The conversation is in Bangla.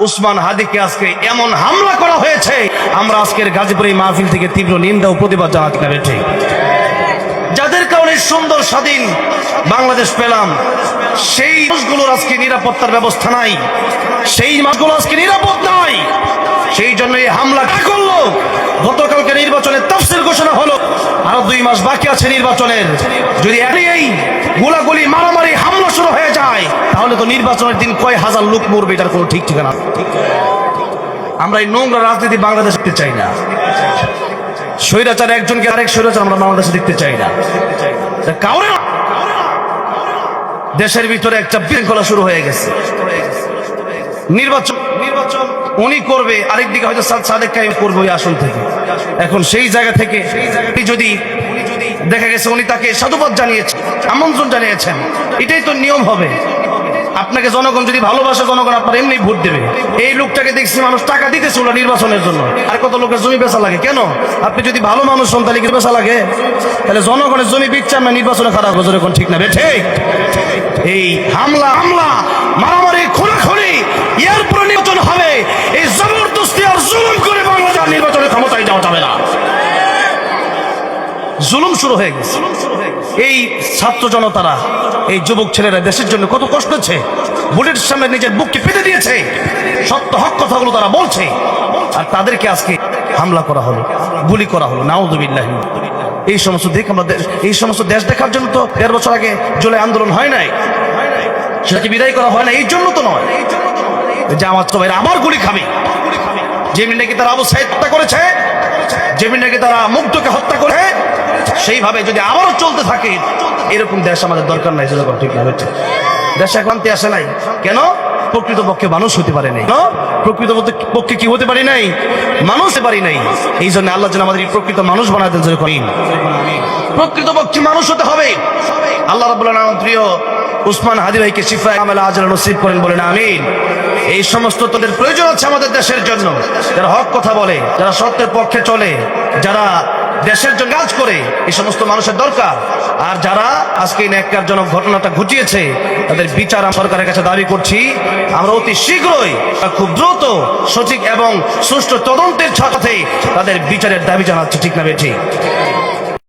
উসমান হাদিকে আজকে এমন হামলা করা হয়েছে। আমরা আজকের গাজীপুর এই মাহফিল থেকে তীব্র নিন্দা ও প্রতিবাদ জানাতে পারি, ঠিক। যাদের কারণে সুন্দর স্বাধীন বাংলাদেশ পেলাম, সেই মানুষগুলোর আজকে নিরাপত্তার ব্যবস্থা নাই। সেই মানুষগুলো আজকে নিরাপদ নাই। সেই জন্য এই হামলা করল? গতকালকে নির্বাচনের তফসিল ঘোষণা হলো, আরও দুই মাস বাকি আছে নির্বাচনের। যদি এই গোলাগুলি মারামারি হামলা শুরু হয়ে যায় তাহলে তো নির্বাচনের দিন কয় হাজার লোক মরবে এটার কোনো ঠিক ঠিকানা আমরা এই নোংরা রাজনীতি বাংলাদেশ দেখতে চাই না। স্বৈরাচার একজনকে আরেক স্বৈরাচার আমরা বাংলাদেশে দেখতে চাই না। কাউরে দেশের ভিতরে একটা বিশৃঙ্খলা শুরু হয়ে গেছে। নির্বাচন নির্বাচন উনি করবে, আরেক দিকে হয়তো সাদ সাদেক কাইম করবে ওই আসন থেকে। এখন সেই জায়গা থেকে যদি দেখা গেছে উনি তাকে সাধুবাদ জানিয়েছেন, আমন্ত্রণ জানিয়েছেন। এটাই তো নিয়ম হবে। আপনাকে জনগণ যদি ভালোবাসে, জনগণ আপনার এমনি ভোট দেবে। এই লোকটাকে দেখছি মানুষ টাকা দিতেছে ওরা নির্বাচনের জন্য। আর কত লোকের জমি বেচা লাগে? কেন? আপনি যদি ভালো মানুষ হন, তাহলে বেচা লাগে? তাহলে জনগণের জমি বিচ্ছান না নির্বাচনে খারাপ হবে এখন ঠিক না। ঠিক? এই হামলা হামলা, মারামারি খোলাখুলি এর পরে নির্বাচন হবে। এই জবরদস্তি আর জুলুম করে বাংলাদেশ নির্বাচনের ক্ষমতায় যাওয়া যাবে না। জুলুম শুরু হয়ে গেছে। এই ছাত্র জনতারা, এই যুবক ছেলেরা দেশের জন্য কত কষ্ট হচ্ছে। বুলেট সামনে নিজের বুককে পেতে দিয়েছে। সত্য হক কথাগুলো তারা বলছে। আর তাদেরকে আজকে হামলা করা হলো, গুলি করা হলো নাউদুবিল্লাহ এই সমস্ত দেখ আমরা এই সমস্ত দেশ দেখার জন্য তো দেড় বছর আগে জুলাই আন্দোলন হয় নাই। সেটাকে বিদায় করা হয় না এই জন্য তো নয়। যে আমার তো ভাইরা আবার গুলি খাবে। যেমনি নাকি তারা আবু হত্যা করেছে, যেমনি নাকি তারা মুগ্ধকে হত্যা করে সেইভাবে যদি আবারও চলতে থাকে, এরকম দেশ আমাদের দরকার নাই যেরকম ঠিক না হচ্ছে দেশে ক্লান্তি আসে নাই। কেন? প্রকৃত পক্ষে মানুষ হতে পারে নাই। প্রকৃত পক্ষে- কি হতে পারি নাই? মানুষ হতে পারি নাই। এই জন্য আল্লাহ যেন আমাদের প্রকৃত মানুষ বানাতেন যেরকম প্রকৃত পক্ষে মানুষ হতে হবে। আল্লাহ রাবুল্লাহ নাম প্রিয় উসমান হাদি ভাইকে শিফা কামেলা আজরা নসিব করেন, বলেন আমিন। এই সমস্ত তোদের প্রয়োজন আছে আমাদের দেশের জন্য। যারা হক কথা বলে, যারা সত্যের পক্ষে চলে, যারা দেশের জন্য কাজ করে এই সমস্ত মানুষের দরকার। আর যারা আজকে এই ন্যাক্কারজনক ঘটনাটা ঘটিয়েছে, তাদের বিচার আমরা সরকারের কাছে দাবি করছি। আমরা অতি শীঘ্রই খুব দ্রুত, সঠিক এবং সুষ্ঠু তদন্তের সাথে তাদের বিচারের দাবি জানাচ্ছি, ঠিক না বেঠিক?